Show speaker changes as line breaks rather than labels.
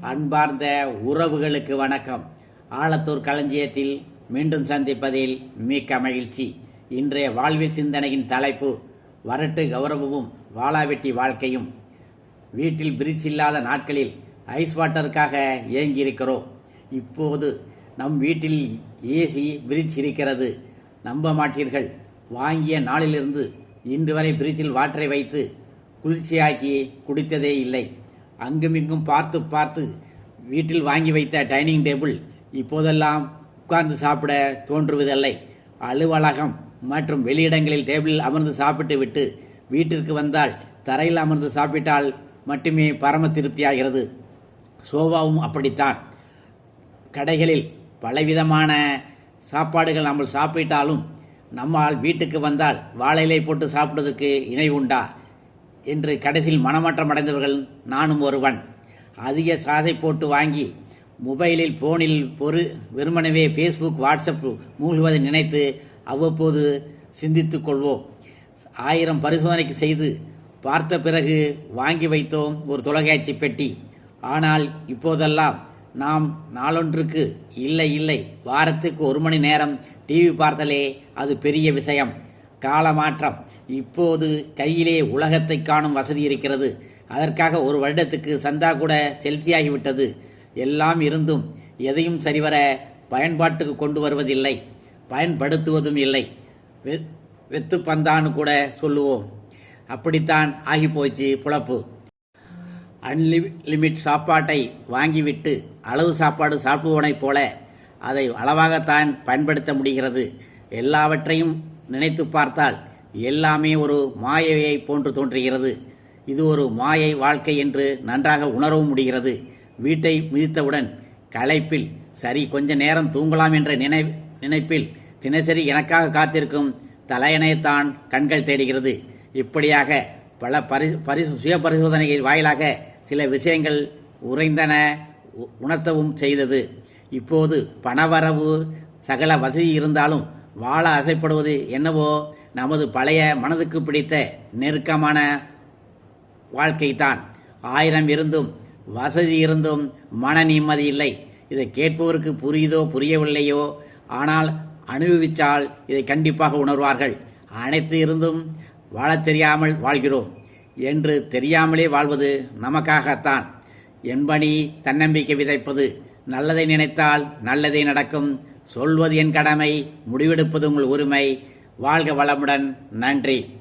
அன்பார்ந்த உறவுகளுக்கு வணக்கம். ஆலத்தூர் களஞ்சியத்தில் மீண்டும் சந்திப்பதில் மிக்க மகிழ்ச்சி. இன்றைய வாழ்வில் சிந்தனையின் தலைப்பு வரட்டு கௌரவமும் வாளாவெட்டி வாழ்க்கையும். வீட்டில் பிரிட்ஜ் இல்லாத நாட்களில் ஐஸ் வாட்டருக்காக ஏங்கியிருக்கிறோம் இப்போது நம் வீட்டில் ஏசி பிரிட்ஜ் இருக்கிறது. நம்ப மாட்டீர்கள். வாங்கிய நாளிலிருந்து இன்று வரை பிரிட்ஜில் வாட்டரை வைத்து குளிர்ச்சியாக்கி குடித்ததே இல்லை. அங்குமிங்கும் பார்த்து பார்த்து வீட்டில் வாங்கி வைத்த டைனிங் டேபிள் இப்போதெல்லாம் உட்கார்ந்து சாப்பிட தோன்றுவதில்லை. அலுவலகம் மற்றும் வெளியிடங்களில் டேபிளில் அமர்ந்து சாப்பிட்டு விட்டு வீட்டிற்கு வந்தால் தரையில் அமர்ந்து சாப்பிட்டால் மட்டுமே பரம திருப்தியாகிறது. சோபாவும் அப்படித்தான். கடைகளில் பலவிதமான சாப்பாடுகள் நம்ம சாப்பிட்டாலும் நம்மால் வீட்டுக்கு வந்தால் வாழையிலை போட்டு சாப்பிடுவதற்கு இணை உண்டா? என்று கடைசியில் மனமாற்றம் அடைந்தவர்கள் நானும் ஒருவன். அதிக சாதை போட்டு வாங்கி மொபைலில் போனில் பொறு வெறுமனவே ஃபேஸ்புக் வாட்ஸ்அப் மூழ்குவதை நினைத்து அவ்வப்போது சிந்தித்து கொள்வோம். ஆயிரம் பரிசோதனைக்கு செய்து பார்த்த பிறகு வாங்கி வைத்தோம் ஒரு தொலைக்காட்சி பெட்டி. ஆனால் இப்போதெல்லாம் நாம் நாளொன்றுக்கு இல்லை இல்லை வாரத்துக்கு ஒரு மணி நேரம் டிவி பார்த்தலே அது பெரிய விஷயம். காலமாற்றம். இப்போது கையிலே உலகத்தை காணும் வசதி இருக்கிறது. அதற்காக ஒரு வருடத்துக்கு சந்தா கூட செலுத்தியாகிவிட்டது. எல்லாம் இருந்தும் எதையும் சரிவர பயன்பாட்டுக்கு கொண்டு வருவதில்லை. பயன்படுத்துவதும் இல்லை. வெ வெத்து பந்தான்னு கூட சொல்லுவோம். அப்படித்தான் ஆகிப்போச்சு புழப்பு. அன்லிமிட் சாப்பாட்டை வாங்கிவிட்டு அளவு சாப்பாடு சாப்பிடுவனைப் போல அதை அளவாகத்தான் பயன்படுத்த முடிகிறது. எல்லாவற்றையும் நினைத்து பார்த்தால் எல்லாமே ஒரு மாயையை போன்று தோன்றுகிறது. இது ஒரு மாயை வாழ்க்கை என்று நன்றாக உணரவும் முடிகிறது. வீட்டை மிதித்தவுடன் களைப்பில் சரி கொஞ்ச நேரம் தூங்கலாம் என்ற நினை நினைப்பில் தினசரி எனக்காக காத்திருக்கும் தலையணையத்தான் கண்கள் தேடுகிறது. இப்படியாக பல பரி பரி சுய பரிசோதனைகள் வாயிலாக சில விஷயங்கள் உறைந்தன உ- உணர்த்தவும் செய்தது. இப்போது பணவரவு சகல வசதி இருந்தாலும் வாழ ஆசைப்படுவது என்னவோ நமது பழைய மனதுக்கு பிடித்த நெருக்கமான வாழ்க்கைதான். ஆயிரம் இருந்தும் வசதி இருந்தும் மன நிம்மதி இல்லை. இதை கேட்பவருக்கு புரியுதோ புரியவில்லையோ? ஆனால் அனுபவித்தால் இதை கண்டிப்பாக உணர்வார்கள். அனைத்து இருந்தும் வாழத் தெரியாமல் வாழ்கிறோம். என்று தெரியாமலே வாழ்வது நமக்காகத்தான். என்பனி தன்னம்பிக்கை விதைப்பது நல்லதை நினைத்தால் நல்லதே நடக்கும். சொல்வது என் கடமை முடிவெடுப்பது உங்கள் உரிமை. வாழ்க வளமுடன். நன்றி.